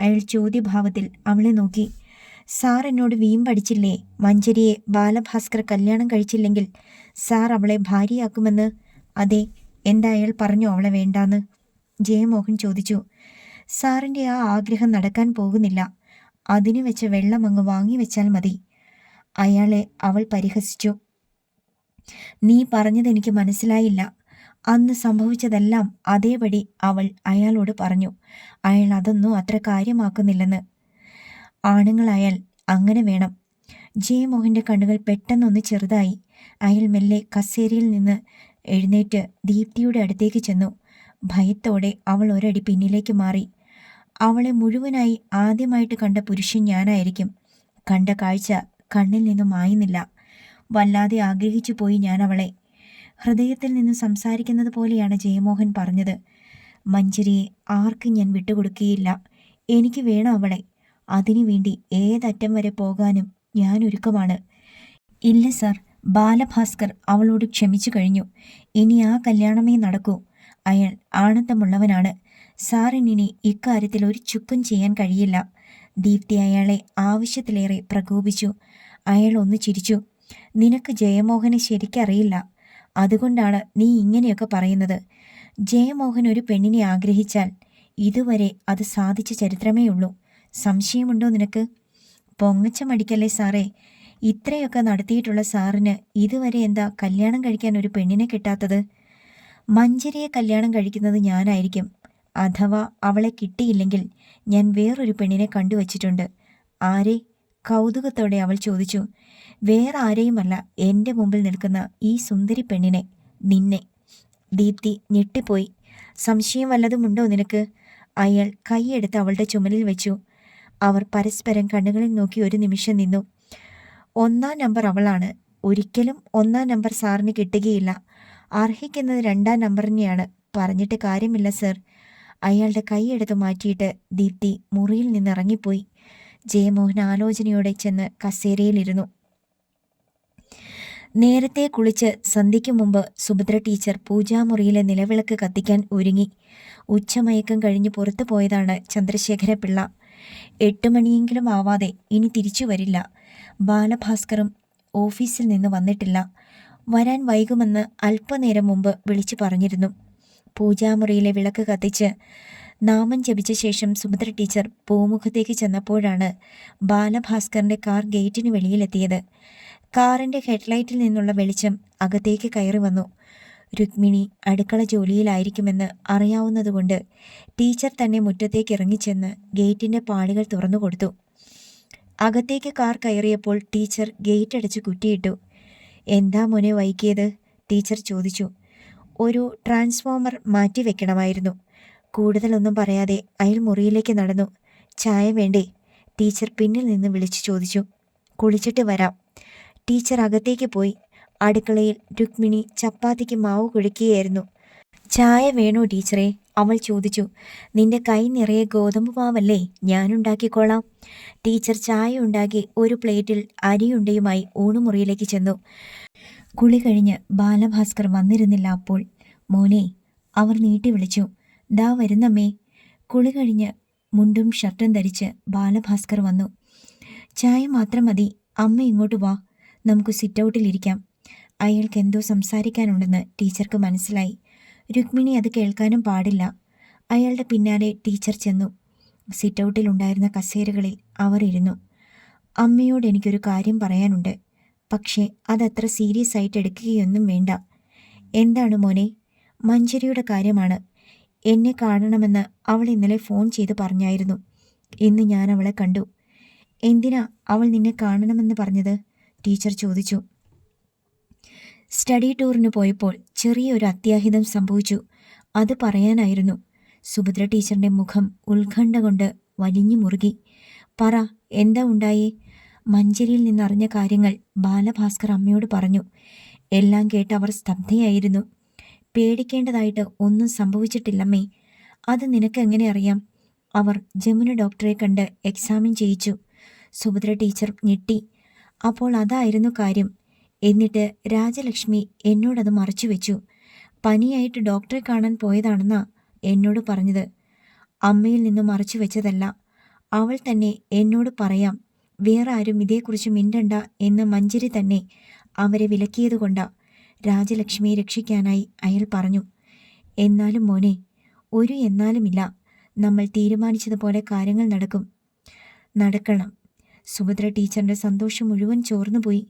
അയാൾ ചോദ്യഭാവത്തിൽ അവളെ നോക്കി. സാർ എന്നോട് വീമ്പടിച്ചില്ലേ മഞ്ചരിയെ ബാലഭാസ്കർ കല്യാണം കഴിച്ചില്ലെങ്കിൽ സാർ അവളെ ഭാര്യയാക്കുമെന്ന്. അതെ എന്താ അയാൾ പറഞ്ഞു അവളെ വേണ്ടാന്ന്? ജയമോഹൻ ചോദിച്ചു. സാറിന്റെ ആ ആഗ്രഹം നടക്കാൻ പോകുന്നില്ല. അതിനു വെച്ച വെള്ളം അങ്ങ് വാങ്ങി വെച്ചാൽ മതി. അയാളെ അവൾ പരിഹസിച്ചു. നീ പറഞ്ഞത് എനിക്ക് മനസ്സിലായില്ല. അന്ന് സംഭവിച്ചതെല്ലാം അതേപടി അവൾ അയാളോട് പറഞ്ഞു. അയാൾ അതൊന്നും അത്ര കാര്യമാക്കുന്നില്ലെന്ന്. ആണുങ്ങളായാൽ അങ്ങനെ വേണം. ജയമോഹന്റെ കണ്ണുകൾ പെട്ടെന്നൊന്ന് ചെറുതായി. അയാൾ മെല്ലെ കസേരയിൽ നിന്ന് എഴുന്നേറ്റ് ദീപ്തിയുടെ അടുത്തേക്ക് ചെന്നു. ഭയത്തോടെ അവൾ ഒരടി പിന്നിലേക്ക് മാറി. അവളെ മുഴുവനായി ആദ്യമായിട്ട് കണ്ട പുരുഷൻ ഞാനായിരിക്കും. കണ്ട കാഴ്ച കണ്ണിൽ നിന്നും മായുന്നില്ല. വല്ലാതെ ആഗ്രഹിച്ചു പോയി ഞാൻ അവളെ. ഹൃദയത്തിൽ നിന്ന് സംസാരിക്കുന്നത് പോലെയാണ് ജയമോഹൻ പറഞ്ഞത്. മഞ്ജരിയെ ആർക്കും ഞാൻ വിട്ടുകൊടുക്കുകയില്ല. എനിക്ക് വേണം അവളെ. അതിനുവേണ്ടി ഏതറ്റം വരെ പോകാനും ഞാൻ ഒരുക്കമാണ്. ഇല്ല സർ. ബാലഭാസ്കർ അവളോട് ക്ഷമിച്ചു കഴിഞ്ഞു. ഇനി ആ കല്യാണമേ നടക്കൂ. അയാൾ ആനന്ദമുള്ളവനാണ്. സാറിനിനി ഇക്കാര്യത്തിൽ ഒരു ചുക്കും ചെയ്യാൻ കഴിയില്ല. ദീപ്തി അയാളെ ആവശ്യത്തിലേറെ പ്രകോപിച്ചു. അയാൾ ഒന്ന് ചിരിച്ചു. നിനക്ക് ജയമോഹനെ ശരിക്കറിയില്ല. അതുകൊണ്ടാണ് നീ ഇങ്ങനെയൊക്കെ പറയുന്നത്. ജയമോഹൻ ഒരു പെണ്ണിനെ ആഗ്രഹിച്ചാൽ ഇതുവരെ അത് സാധിച്ച ചരിത്രമേ ഉള്ളൂ. സംശയമുണ്ടോ നിനക്ക്? പൊങ്ങച്ച മടിക്കല്ലേ സാറേ. ഇത്രയൊക്കെ നടത്തിയിട്ടുള്ള സാറിന് ഇതുവരെ എന്താ കല്യാണം കഴിക്കാൻ ഒരു പെണ്ണിനെ കിട്ടാത്തത്? മഞ്ജരിയെ കല്യാണം കഴിക്കുന്നത് ഞാനായിരിക്കും. അഥവാ അവളെ കിട്ടിയില്ലെങ്കിൽ ഞാൻ വേറൊരു പെണ്ണിനെ കണ്ടുവച്ചിട്ടുണ്ട്. ആരെ? കൗതുകത്തോടെ അവൾ ചോദിച്ചു. വേറെ ആരെയുമല്ല എന്റെ മുമ്പിൽ നിൽക്കുന്ന ഈ സുന്ദരി പെണ്ണിനെ നിന്നെ. ദീപ്തി ഞെട്ടിപ്പോയി. സംശയം വല്ലതുമുണ്ടോ നിനക്ക്? അയാൾ കൈയെടുത്ത് അവളുടെ ചുമലിൽ വെച്ചു. അവർ പരസ്പരം കണ്ണുകളിൽ നോക്കി ഒരു നിമിഷം നിന്നു. ഒന്നാം നമ്പർ അവളാണ്. ഒരിക്കലും ഒന്നാം നമ്പർ സാറിന് കിട്ടുകയില്ല. അർഹിക്കുന്നത് രണ്ടാം നമ്പറിനെയാണ്. പറഞ്ഞിട്ട് കാര്യമില്ല സർ. അയാളുടെ കൈയെടുത്ത് മാറ്റിയിട്ട് ദീപ്തി മുറിയിൽ നിന്നിറങ്ങിപ്പോയി. ജയമോഹൻ ആലോചനയോടെ ചെന്ന് കസേരയിലിരുന്നു. നേരത്തെ കുളിച്ച് സന്ധ്യയ്ക്ക് മുമ്പ് സുഭദ്ര ടീച്ചർ പൂജാമുറിയിലെ നിലവിളക്ക് കത്തിക്കാൻ ഒരുങ്ങി. ഉച്ചമയക്കം കഴിഞ്ഞ് പുറത്തു പോയതാണ് ചന്ദ്രശേഖര പിള്ള എട്ട് മണിയെങ്കിലും ആവാതെ ഇനി തിരിച്ചു വരില്ല. ബാലഭാസ്കറും ഓഫീസിൽ നിന്ന് വന്നിട്ടില്ല. വരാൻ വൈകുമെന്ന് അല്പനേരം മുമ്പ് വിളിച്ചു പറഞ്ഞിരുന്നു. പൂജാമുറിയിലെ വിളക്ക് കത്തിച്ച് നാമം ജപിച്ച ശേഷം സുഭദ്ര ടീച്ചർ പൂമുഖത്തേക്ക് ചെന്നപ്പോഴാണ് ബാലഭാസ്കറിന്റെ കാർ ഗേറ്റിന് വെളിയിലെത്തിയത്. കാറിന്റെ ഹെഡ്ലൈറ്റിൽ നിന്നുള്ള വെളിച്ചം അകത്തേക്ക് കയറി വന്നു. രുക്മിണി അടുക്കള ജോലിയിലായിരിക്കുമെന്ന് അറിയാവുന്നതുകൊണ്ട് ടീച്ചർ തന്നെ മുറ്റത്തേക്ക് ഇറങ്ങിച്ചെന്ന് ഗേറ്റിന്റെ പാളികൾ തുറന്നു കൊടുത്തു. അകത്തേക്ക് കാർ കയറിയപ്പോൾ ടീച്ചർ ഗേറ്റ് അടച്ച് കുറ്റിയിട്ടു. എന്താ മോനെ വൈകിയത്? ടീച്ചർ ചോദിച്ചു. ഒരു ട്രാൻസ്ഫോമർ മാറ്റി വെക്കണമായിരുന്നു. കൂടുതലൊന്നും പറയാതെ അയാൾ മുറിയിലേക്ക് നടന്നു. ചായ വേണ്ടേ? ടീച്ചർ പിന്നിൽ നിന്ന് വിളിച്ചു ചോദിച്ചു. കുളിച്ചിട്ട് വരാം. ടീച്ചർ അകത്തേക്ക് പോയി. അടുക്കളയിൽ രുക്മിണി ചപ്പാത്തിക്ക് മാവ് കുഴക്കുകയായിരുന്നു. ചായ വേണോ ടീച്ചറെ? അവൾ ചോദിച്ചു. നിന്റെ കൈ നിറയെ ഗോതമ്പ് മാവല്ലേ? ഞാനുണ്ടാക്കിക്കോളാം ടീച്ചർ ചായ ഉണ്ടാക്കി ഒരു പ്ലേറ്റിൽ അരിയുണ്ടയുമായി ഊണുമുറിയിലേക്ക് ചെന്നു. കുളി കഴിഞ്ഞ് ബാലഭാസ്കർ വന്നിരുന്നില്ല അപ്പോൾ. മോനെ അവർ നീട്ടി വിളിച്ചു. ദാ വരുന്നമ്മേ. കുളി കഴിഞ്ഞ് മുണ്ടും ഷർട്ടും ധരിച്ച് ബാലഭാസ്കർ വന്നു. ചായ മാത്രം മതി. അമ്മ ഇങ്ങോട്ട് വാ. നമുക്ക് സിറ്റൗട്ടിലിരിക്കാം അയാൾക്ക് എന്തോ സംസാരിക്കാനുണ്ടെന്ന് ടീച്ചർക്ക് മനസ്സിലായി. രുക്മിണി അത് കേൾക്കാനും പാടില്ല. അയാളുടെ പിന്നാലെ ടീച്ചർ ചെന്നു. സിറ്റൗട്ടിലുണ്ടായിരുന്ന കസേരകളിൽ അവർ ഇരുന്നു. അമ്മയോട് എനിക്കൊരു കാര്യം പറയാനുണ്ട്. പക്ഷേ അതത്ര സീരിയസ് ആയിട്ട് എടുക്കുകയൊന്നും വേണ്ട. എന്താണ് മോനെ? മഞ്ജരിയുടെ കാര്യമാണ്. എന്നെ കാണണമെന്ന് അവൾ ഇന്നലെ ഫോൺ ചെയ്ത് പറഞ്ഞായിരുന്നു. ഇന്ന് ഞാൻ അവളെ കണ്ടു. എന്തിനാ അവൾ നിന്നെ കാണണമെന്ന് പറഞ്ഞത്? ടീച്ചർ ചോദിച്ചു. സ്റ്റഡി ടൂറിന് പോയപ്പോൾ ചെറിയൊരു അത്യാഹിതം സംഭവിച്ചു. അത് പറയാനായിരുന്നു. സുഭദ്ര ടീച്ചറിന്റെ മുഖം ഉത്കണ്ഠ കൊണ്ട് വലിഞ്ഞു മുറുകി. പറ എന്താ ഉണ്ടായേ? മഞ്ചേരിയിൽ നിന്നറിഞ്ഞ കാര്യങ്ങൾ ബാലഭാസ്കർ അമ്മയോട് പറഞ്ഞു. എല്ലാം കേട്ട് അവർ സ്തബ്ധയായിരുന്നു. പേടിക്കേണ്ടതായിട്ട് ഒന്നും സംഭവിച്ചിട്ടില്ലമ്മേ. അത് നിനക്ക് എങ്ങനെ അറിയാം? അവർ ജമുന ഡോക്ടറെ കണ്ട് എക്സാമിൻ ചെയ്യിച്ചു. സുഭദ്ര ടീച്ചർ ഞെട്ടി. അപ്പോൾ അതായിരുന്നു കാര്യം. എന്നിട്ട് രാജലക്ഷ്മി എന്നോടത് മറച്ചു വെച്ചു. പനിയായിട്ട് ഡോക്ടറെ കാണാൻ പോയതാണെന്നാ എന്നോട് പറഞ്ഞത്. അമ്മയിൽ നിന്ന് മറച്ചു വെച്ചതല്ല. അവൾ തന്നെ എന്നോട് പറയാം വേറെ ആരും ഇതേക്കുറിച്ച് മിണ്ടണ്ട എന്ന് മഞ്ജരി തന്നെ അവരെ വിലക്കിയതുകൊണ്ടാ രാജലക്ഷ്മിയെ രക്ഷിക്കാനായി അയാൾ പറഞ്ഞു. എന്നാലും മോനെ ഒരു എന്നാലുമില്ല. നമ്മൾ തീരുമാനിച്ചതുപോലെ കാര്യങ്ങൾ നടക്കും. നടക്കണം. സുഭദ്ര ടീച്ചറിന്റെ സന്തോഷം മുഴുവൻ ചോർന്നുപോയി.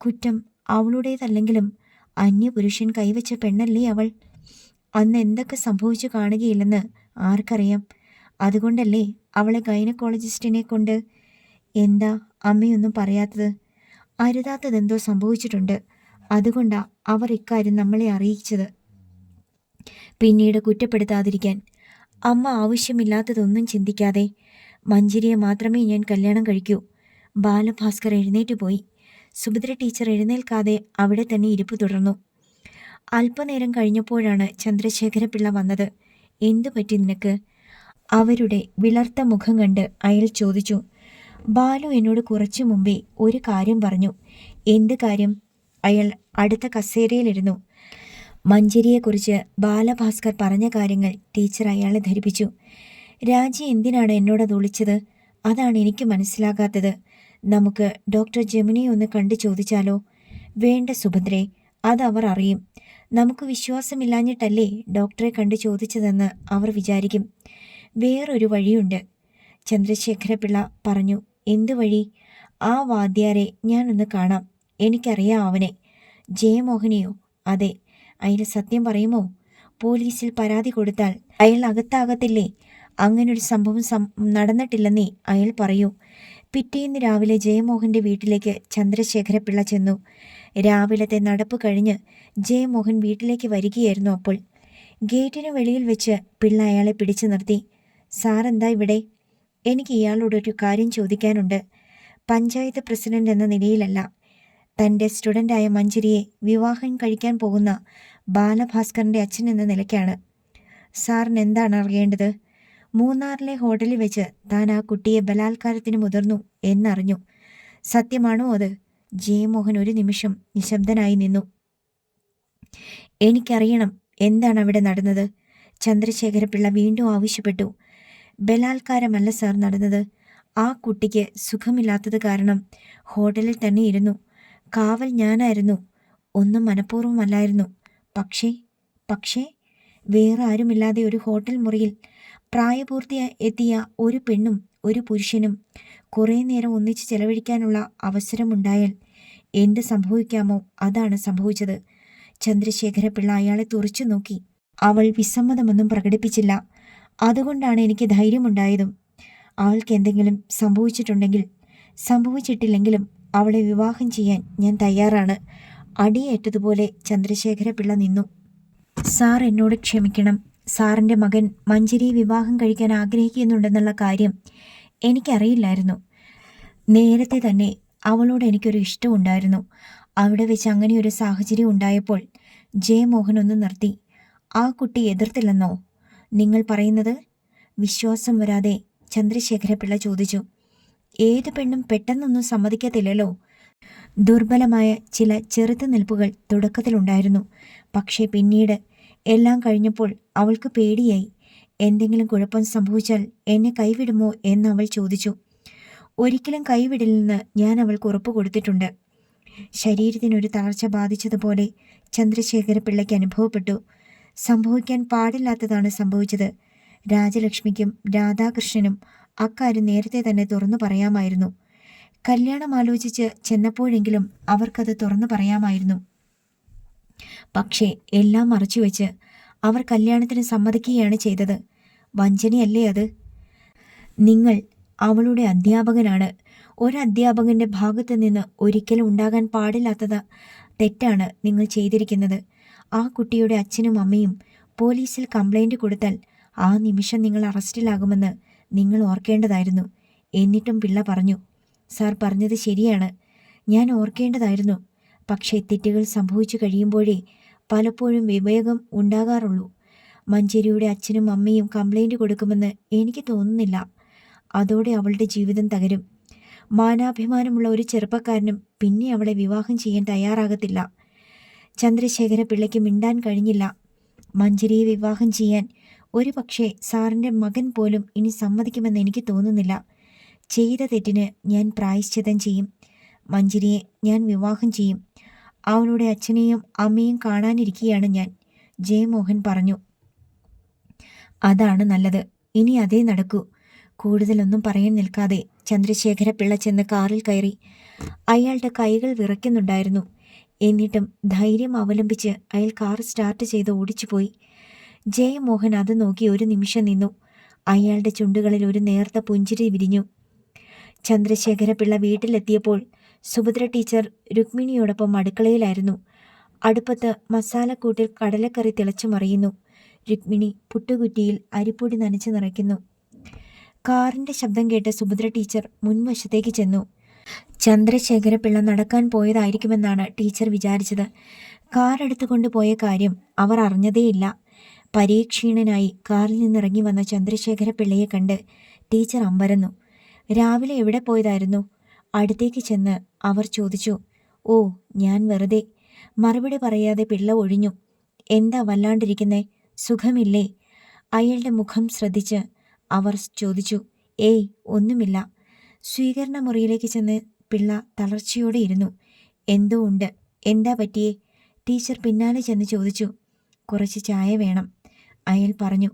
കുറ്റം അവളുടേതല്ലെങ്കിലും അന്യപുരുഷൻ കൈവച്ച പെണ്ണല്ലേ അവൾ? അന്ന് എന്തൊക്കെ സംഭവിച്ചു കാണുകയില്ലെന്ന് ആർക്കറിയാം? അതുകൊണ്ടല്ലേ അവളെ ഗൈനക്കോളജിസ്റ്റിനെ കൊണ്ട്? എന്താ അമ്മയൊന്നും പറയാത്തത്? അരുതാത്തതെന്തോ സംഭവിച്ചിട്ടുണ്ട്. അതുകൊണ്ടാ അവർ ഇക്കാര്യം നമ്മളെ അറിയിച്ചത്. പിന്നീട് കുറ്റപ്പെടുത്താതിരിക്കാൻ. അമ്മ ആവശ്യമില്ലാത്തതൊന്നും ചിന്തിക്കാതെ മഞ്ജരിയെ മാത്രമേ ഞാൻ കല്യാണം കഴിക്കൂ. ബാലഭാസ്കർ എഴുന്നേറ്റ് പോയി സുഭദ്ര ടീച്ചർ എഴുന്നേൽക്കാതെ അവിടെ തന്നെ ഇരിപ്പ് തുടർന്നു. അല്പനേരം കഴിഞ്ഞപ്പോഴാണ് ചന്ദ്രശേഖരപിള്ള വന്നത്. എന്തു പറ്റി നിനക്ക്? അവരുടെ വിളർത്ത മുഖം കണ്ട് അയാൾ ചോദിച്ചു. ബാലു എന്നോട് കുറച്ചു മുമ്പേ ഒരു കാര്യം പറഞ്ഞു. എന്ത് കാര്യം? അയാൾ അടുത്ത കസേരയിലിരുന്നു. മഞ്ചരിയെക്കുറിച്ച് ബാലഭാസ്കർ പറഞ്ഞ കാര്യങ്ങൾ ടീച്ചർ അയാളെ ധരിപ്പിച്ചു. രാജി എന്തിനാണ് എന്നോടത് ഒളിച്ചത് അതാണ് എനിക്ക് മനസ്സിലാകാത്തത്. നമുക്ക് ഡോക്ടർ ജമിനിയെ ഒന്ന് കണ്ടു ചോദിച്ചാലോ? വേണ്ട സുഭദ്രേ അവർ അറിയും. നമുക്ക് വിശ്വാസമില്ലാഞ്ഞിട്ടല്ലേ ഡോക്ടറെ കണ്ട് ചോദിച്ചതെന്ന് അവർ വിചാരിക്കും. വേറൊരു വഴിയുണ്ട്. ചന്ദ്രശേഖരപിള്ള പറഞ്ഞു എന്തു വഴി? ആ വാദ്യാരെ ഞാനൊന്ന് കാണാം. എനിക്കറിയാം അവനെ. ജയമോഹനെയോ? അതെ. അയാൾ സത്യം പറയുമോ? പോലീസിൽ പരാതി കൊടുത്താൽ അയാൾ അകത്താകത്തില്ലേ? അങ്ങനൊരു സംഭവം നടന്നിട്ടില്ലെന്നേ അയാൾ പറയൂ. പിറ്റേന്ന് രാവിലെ ജയമോഹന്റെ വീട്ടിലേക്ക് ചന്ദ്രശേഖരപിള്ള ചെന്നു. രാവിലത്തെ നടപ്പ് കഴിഞ്ഞ് ജയമോഹൻ വീട്ടിലേക്ക് വരികയായിരുന്നു അപ്പോൾ. ഗേറ്റിന് വെളിയിൽ വെച്ച് പിള്ള അയാളെ പിടിച്ചു നിർത്തി. സാറെന്താ ഇവിടെ? എനിക്ക് ഇയാളോട് ഒരു കാര്യം ചോദിക്കാനുണ്ട്. പഞ്ചായത്ത് പ്രസിഡന്റ് എന്ന നിലയിലല്ല. തന്റെ സ്റ്റുഡന്റായ മഞ്ജരിയെ വിവാഹം കഴിക്കാൻ പോകുന്ന ബാലഭാസ്കറിന്റെ അച്ഛൻ എന്ന നിലയ്ക്കാണ്. സാറിന് എന്താണ് അറിയേണ്ടത്? മൂന്നാറിലെ ഹോട്ടലിൽ വെച്ച് താൻ ആ കുട്ടിയെ ബലാത്കാരത്തിന് മുതിർന്നു എന്നറിഞ്ഞു. സത്യമാണോ അത്? ജയമോഹൻ ഒരു നിമിഷം നിശബ്ദനായി നിന്നു. എനിക്കറിയണം എന്താണ് അവിടെ നടന്നത്. ചന്ദ്രശേഖരപിള്ള വീണ്ടും ആവശ്യപ്പെട്ടു. ബലാത്കാരമല്ല സാർ നടന്നത്. ആ കുട്ടിക്ക് സുഖമില്ലാത്തത് കാരണം ഹോട്ടലിൽ തന്നെ ഇരുന്നു. കാവൽ ഞാനായിരുന്നു. ഒന്നും മനഃപൂർവമല്ലായിരുന്നു. പക്ഷേ പക്ഷേ വേറെ ആരുമില്ലാതെ ഒരു ഹോട്ടൽ മുറിയിൽ പ്രായപൂർത്തി എത്തിയ ഒരു പെണ്ണും ഒരു പുരുഷനും കുറേ നേരം ഒന്നിച്ച് ചെലവഴിക്കാനുള്ള അവസരമുണ്ടായാൽ എന്ത് സംഭവിക്കാമോ അതാണ് സംഭവിച്ചത്. ചന്ദ്രശേഖരപിള്ള അയാളെ തുറച്ചു നോക്കി. അവൾ വിസമ്മതമൊന്നും പ്രകടിപ്പിച്ചില്ല. അതുകൊണ്ടാണ് എനിക്ക് ധൈര്യമുണ്ടായതും. അവൾക്ക് എന്തെങ്കിലും സംഭവിച്ചിട്ടുണ്ടെങ്കിൽ സംഭവിച്ചിട്ടില്ലെങ്കിലും അവളെ വിവാഹം ചെയ്യാൻ ഞാൻ തയ്യാറാണ്. അടിയേറ്റതുപോലെ ചന്ദ്രശേഖരപിള്ള നിന്നു. സാർ എന്നോട് ക്ഷമിക്കണം. സാറിന്റെ മകൻ മഞ്ജരി വിവാഹം കഴിക്കാൻ ആഗ്രഹിക്കുന്നുണ്ടെന്നുള്ള കാര്യം എനിക്കറിയില്ലായിരുന്നു. നേരത്തെ തന്നെ അവളോട് എനിക്കൊരു ഇഷ്ടമുണ്ടായിരുന്നു അവിടെ വെച്ച് അങ്ങനെ ഒരു സാഹചര്യം ഉണ്ടായപ്പോൾ ജയമോഹൻ ഒന്ന് നിർത്തി ആ കുട്ടി എതിർത്തില്ലെന്നോ? നിങ്ങൾ പറയുന്നത്? വിശ്വാസം വരാതെ ചന്ദ്രശേഖരപിള്ള ചോദിച്ചു. ഏത് പെണ്ണും പെട്ടെന്നൊന്നും സമ്മതിക്കത്തില്ലല്ലോ? ദുർബലമായ ചില ചെറുത്തുനിൽപ്പുകൾ തുടക്കത്തിലുണ്ടായിരുന്നു. പക്ഷേ പിന്നീട് എല്ലാം കഴിഞ്ഞപ്പോൾ അവൾക്ക് പേടിയായി. എന്തെങ്കിലും കുഴപ്പം സംഭവിച്ചാൽ എന്നെ കൈവിടുമോ എന്ന് അവൾ ചോദിച്ചു. ഒരിക്കലും കൈവിടില്ലെന്ന് ഞാൻ അവൾക്ക് ഉറപ്പ് കൊടുത്തിട്ടുണ്ട്. ശരീരത്തിനൊരു തളർച്ച ബാധിച്ചതുപോലെ ചന്ദ്രശേഖര പിള്ളയ്ക്ക് അനുഭവപ്പെട്ടു. സംഭവിക്കാൻ പാടില്ലാത്തതാണ് സംഭവിച്ചത്. രാജലക്ഷ്മിക്കും രാധാകൃഷ്ണനും അക്കാര്യം നേരത്തെ തന്നെ തുറന്നു പറയാമായിരുന്നു. കല്യാണം ആലോചിച്ച് ചെന്നപ്പോഴെങ്കിലും അവർക്കത് തുറന്നു പറയാമായിരുന്നു. പക്ഷേ എല്ലാം മറച്ചുവെച്ച് അവർ കല്യാണത്തിന് സമ്മതിക്കുകയാണ് ചെയ്തത്. വഞ്ചനയല്ലേ അത്? നിങ്ങൾ അവളുടെ അധ്യാപകനാണ്. ഒരു അധ്യാപകന്റെ ഭാഗത്ത് നിന്ന് ഒരിക്കലും ഉണ്ടാകാൻ പാടില്ലാത്തത് തെറ്റാണ് നിങ്ങൾ ചെയ്തിരിക്കുന്നത്. ആ കുട്ടിയുടെ അച്ഛനും അമ്മയും പോലീസിൽ കംപ്ലൈന്റ് കൊടുത്താൽ ആ നിമിഷം നിങ്ങൾ അറസ്റ്റിലാകുമെന്ന് നിങ്ങൾ ഓർക്കേണ്ടതായിരുന്നു. എന്നിട്ടും പിള്ള പറഞ്ഞു സാർ പറഞ്ഞത് ശരിയാണ്. ഞാൻ ഓർക്കേണ്ടതായിരുന്നു. പക്ഷേ തെറ്റുകൾ സംഭവിച്ചു കഴിയുമ്പോഴേ പലപ്പോഴും വിവേകം ഉണ്ടാകാറുള്ളൂ. മഞ്ചേരിയുടെ അച്ഛനും അമ്മയും കംപ്ലൈന്റ് കൊടുക്കുമെന്ന് എനിക്ക് തോന്നുന്നില്ല. അതോടെ അവളുടെ ജീവിതം തകരും. മാനാഭിമാനമുള്ള ഒരു ചെറുപ്പക്കാരനും പിന്നെ അവളെ വിവാഹം ചെയ്യാൻ തയ്യാറാകത്തില്ല. ചന്ദ്രശേഖര പിള്ളയ്ക്ക് മിണ്ടാൻ കഴിഞ്ഞില്ല. മഞ്ജരിയെ വിവാഹം ചെയ്യാൻ ഒരു പക്ഷേ സാറിന്റെ മകൻ പോലും ഇനി സമ്മതിക്കുമെന്ന് എനിക്ക് തോന്നുന്നില്ല. ചെയ്ത തെറ്റിന് ഞാൻ പ്രായശ്ചിത്തം ചെയ്യും. മഞ്ജരിയെ ഞാൻ വിവാഹം ചെയ്യും. അവളുടെ അച്ഛനെയും അമ്മയും കാണാനിരിക്കുകയാണ് ഞാൻ. ജയമോഹൻ പറഞ്ഞു. അതാണ് നല്ലത്. ഇനി അതേ നടക്കൂ. കൂടുതലൊന്നും പറയാൻ നിൽക്കാതെ ചന്ദ്രശേഖര പിള്ള ചെന്ന് കാറിൽ കയറി അയാളുടെ കൈകൾ വിറയ്ക്കുന്നുണ്ടായിരുന്നു. എന്നിട്ടും ധൈര്യം അവലംബിച്ച് അയാൾ കാർ സ്റ്റാർട്ട് ചെയ്ത് ഓടിച്ചുപോയി. ജയമോഹൻ അത് നോക്കി ഒരു നിമിഷം നിന്നു. അയാളുടെ ചുണ്ടുകളിൽ ഒരു നേർത്ത പുഞ്ചിരി വിരിഞ്ഞു. ചന്ദ്രശേഖര പിള്ള വീട്ടിലെത്തിയപ്പോൾ സുഭദ്ര ടീച്ചർ രുക്മിണിയോടൊപ്പം അടുക്കളയിലായിരുന്നു. അടുപ്പത്ത് മസാലക്കൂട്ടിൽ കടലക്കറി തിളച്ചു മറിയുന്നു. രുക്മിണി പുട്ടുകുറ്റിയിൽ അരിപ്പൊടി നനച്ചു നിറയ്ക്കുന്നു. കാറിന്റെ ശബ്ദം കേട്ട് സുഭദ്ര ടീച്ചർ മുൻവശത്തേക്ക് ചെന്നു. ചന്ദ്രശേഖരപിള്ള നടക്കാൻ പോയതായിരിക്കുമെന്നാണ് ടീച്ചർ വിചാരിച്ചത്. കാർ എടുത്തുകൊണ്ട് പോയ കാര്യം അവർ അറിഞ്ഞതേയില്ല. പരീക്ഷീണനായി കാറിൽ നിന്നിറങ്ങി വന്ന ചന്ദ്രശേഖരപിള്ളയെ കണ്ട് ടീച്ചർ അമ്പരന്നു. രാവിലെ എവിടെ പോയതായിരുന്നു? അടുത്തേക്ക് ചെന്ന് അവർ ചോദിച്ചു ഓ ഞാൻ വെറുതെ. മറുപടി പറയാതെ പിള്ള ഒഴിഞ്ഞു. എന്താ വല്ലാണ്ടിരിക്കുന്നേ? സുഖമില്ലേ? അയാളുടെ മുഖം ശ്രദ്ധിച്ച് അവർ ചോദിച്ചു ഏയ് ഒന്നുമില്ല. സ്വീകരണ മുറിയിലേക്ക് ചെന്ന് പിള്ള തളർച്ചയോടെ ഇരുന്നു. എന്തോ ഉണ്ട്? എന്താ പറ്റിയേ? ടീച്ചർ പിന്നാലെ ചെന്ന് ചോദിച്ചു കുറച്ച് ചായ വേണം. അയാൾ പറഞ്ഞു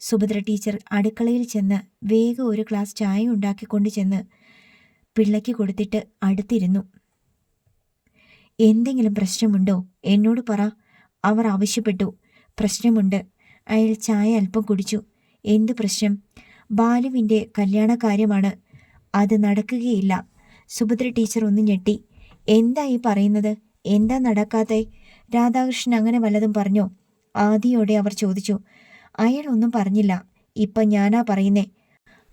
സുഭദ്ര ടീച്ചർ അടുക്കളയിൽ ചെന്ന് വേഗം ഒരു ഗ്ലാസ് ചായ ഉണ്ടാക്കിക്കൊണ്ട് ചെന്ന് പിള്ളയ്ക്ക് കൊടുത്തിട്ട് അടുത്തിരുന്നു. എന്തെങ്കിലും പ്രശ്നമുണ്ടോ? എന്നോട് പറ. അവർ ആവശ്യപ്പെട്ടു. പ്രശ്നമുണ്ട്. അയാൾ ചായ അല്പം കുടിച്ചു. എന്ത് പ്രശ്നം? ബാലുവിന്റെ കല്യാണക്കാര്യമാണ് അത് നടക്കുകയില്ല. സുഭദ്ര ടീച്ചർ ഒന്ന് ഞെട്ടി. എന്താ ഈ പറയുന്നത്? എന്താ നടക്കാതെ രാധാകൃഷ്ണൻ അങ്ങനെ വല്ലതും പറഞ്ഞോ? ആദിയോടെ അവർ ചോദിച്ചു. അയാൾ ഒന്നും പറഞ്ഞില്ല. ഇപ്പം ഞാനാ പറയുന്നേ.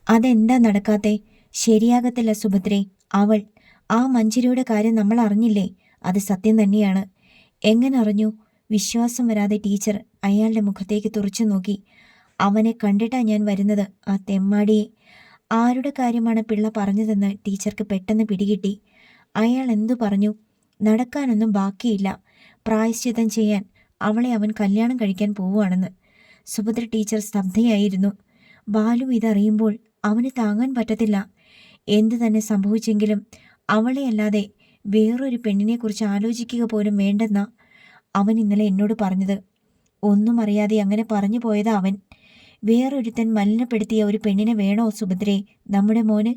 അതെന്താ നടക്കാത്തെ? ശരിയാകത്തില്ല സുഭദ്രെ. അവൾ ആ മഞ്ജരിയുടെ കാര്യം നമ്മൾ അറിഞ്ഞില്ലേ? അത് സത്യം തന്നെയാണ്. എങ്ങനെ അറിഞ്ഞു? വിശ്വാസം വരാതെ ടീച്ചർ അയാളുടെ മുഖത്തേക്ക് തുറച്ചു നോക്കി. അവനെ കണ്ടിട്ടാ ഞാൻ വരുന്നത് ആ തെമ്മാടിയെ. ആരുടെ കാര്യമാണ് പിള്ള പറഞ്ഞതെന്ന് ടീച്ചർക്ക് പെട്ടെന്ന് പിടികിട്ടി. അയാൾ എന്തു പറഞ്ഞു? നടക്കാനൊന്നും ബാക്കിയില്ല. പ്രായശ്ചിത്തം ചെയ്യാൻ അവളെ അവൻ കല്യാണം കഴിക്കാൻ പോവുകയാണെന്ന്. സുഭദ്ര ടീച്ചർ സ്തബ്ധയായിരുന്നു. ബാലു ഇതറിയുമ്പോൾ അവന് താങ്ങാൻ പറ്റത്തില്ല. എന്തു തന്നെ സംഭവിച്ചെങ്കിലും അവളെയല്ലാതെ വേറൊരു പെണ്ണിനെക്കുറിച്ച് ആലോചിക്കുക പോലും വേണ്ടെന്ന അവൻ ഇന്നലെ എന്നോട് പറഞ്ഞത്. ഒന്നും അറിയാതെ അങ്ങനെ പറഞ്ഞു പോയതാ അവൻ. വേറൊരുത്തൻ മലിനപ്പെടുത്തിയ ഒരു പെണ്ണിനെ വേണോ സുഭദ്രേ? നമ്മുടെ മോന്?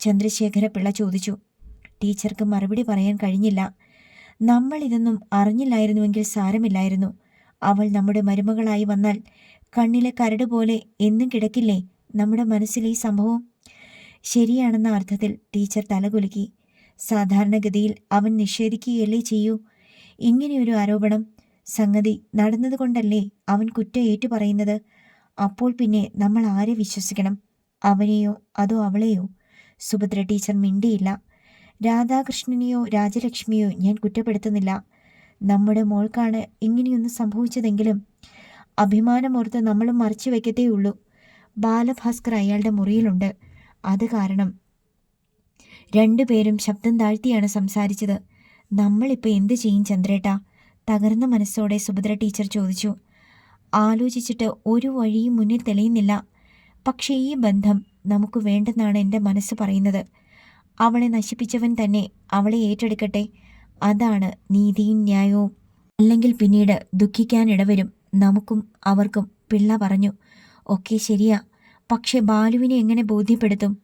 ചന്ദ്രശേഖര പിള്ള ചോദിച്ചു. ടീച്ചർക്ക് മറുപടി പറയാൻ കഴിഞ്ഞില്ല. നമ്മൾ ഇതൊന്നും അറിഞ്ഞില്ലായിരുന്നുവെങ്കിൽ സാരമില്ലായിരുന്നു. അവൾ നമ്മുടെ മരുമകളായി വന്നാൽ കണ്ണിലെ കരട് പോലെ എന്നും കിടക്കില്ലേ നമ്മുടെ മനസ്സിൽ ഈ സംഭവം? ശരിയാണെന്ന അർത്ഥത്തിൽ ടീച്ചർ തലകുലുക്കി. സാധാരണഗതിയിൽ അവൻ നിഷേധിക്കുകയല്ലേ ചെയ്യൂ? ഇങ്ങനെയൊരു ആരോപണം. സംഗതി നടന്നതുകൊണ്ടല്ലേ അവൻ കുറ്റം ഏറ്റു പറയുന്നത് അപ്പോൾ പിന്നെ നമ്മൾ ആരെ വിശ്വസിക്കണം? അവനെയോ അതോ അവളെയോ? സുഭദ്ര ടീച്ചർ മിണ്ടിയില്ല. രാധാകൃഷ്ണനെയോ രാജലക്ഷ്മിയോ ഞാൻ കുറ്റപ്പെടുത്തുന്നില്ല. നമ്മുടെ മോൾക്കാണ് ഇങ്ങനെയൊന്നും സംഭവിച്ചതെങ്കിലും അഭിമാനമോർത്ത് നമ്മളും മറച്ചു വയ്ക്കത്തേയുള്ളൂ ബാലഭാസ്കർ അയാളുടെ മുറിയിലുണ്ട്. അത് കാരണം. രണ്ടുപേരും ശബ്ദം താഴ്ത്തിയാണ് സംസാരിച്ചത്. നമ്മളിപ്പോൾ എന്ത് ചെയ്യും ചന്ദ്രേട്ട? തകർന്ന മനസ്സോടെ സുഭദ്ര ടീച്ചർ ചോദിച്ചു. ആലോചിച്ചിട്ട് ഒരു വഴിയും മുന്നിൽ തെളിയുന്നില്ല. പക്ഷേ ഈ ബന്ധം നമുക്ക് വേണ്ടെന്നാണ് എന്റെ മനസ്സ് പറയുന്നത്. അവളെ നശിപ്പിച്ചവൻ തന്നെ അവളെ ഏറ്റെടുക്കട്ടെ. അതാണ് നീതിയും ന്യായവും. അല്ലെങ്കിൽ പിന്നീട് ദുഃഖിക്കാനിടവരും നമുക്കും അവർക്കും പിള്ള പറഞ്ഞു. ഒക്കെ ശരിയാ. പക്ഷെ ബാലുവിനെ എങ്ങനെ ബോധ്യപ്പെടുത്തും?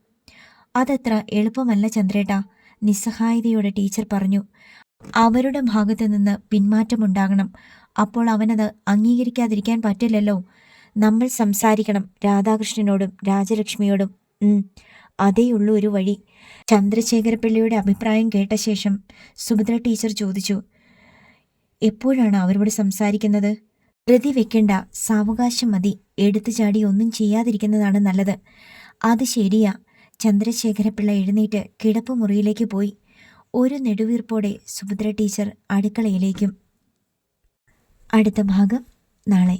അതത്ര എളുപ്പമല്ല ചന്ദ്രേട്ട നിസ്സഹായതയോടെ ടീച്ചർ പറഞ്ഞു. അവരുടെ ഭാഗത്തു നിന്ന് പിന്മാറ്റമുണ്ടാകണം. അപ്പോൾ അവനത് അംഗീകരിക്കാതിരിക്കാൻ പറ്റില്ലല്ലോ. നമ്മൾ സംസാരിക്കണം രാധാകൃഷ്ണനോടും രാജലക്ഷ്മിയോടും. അതേയുള്ളൂ ഒരു വഴി. ചന്ദ്രശേഖരപ്പിള്ളിയുടെ അഭിപ്രായം കേട്ട ശേഷം സുഭദ്ര ടീച്ചർ ചോദിച്ചു. എപ്പോഴാണ് അവരോട് സംസാരിക്കുന്നത്? പ്രതി വെക്കേണ്ട സാവകാശം മതി. എടുത്തു ചാടി ഒന്നും ചെയ്യാതിരിക്കുന്നതാണ് നല്ലത്. അത് ശരിയാ. ചന്ദ്രശേഖരപിള്ള എഴുന്നേറ്റ് കിടപ്പ് മുറിയിലേക്ക് പോയി. ഒരു നെടുവീർപ്പോടെ സുഭദ്ര ടീച്ചർ അടുക്കളയിലേക്കും. അടുത്ത ഭാഗം നാളെ.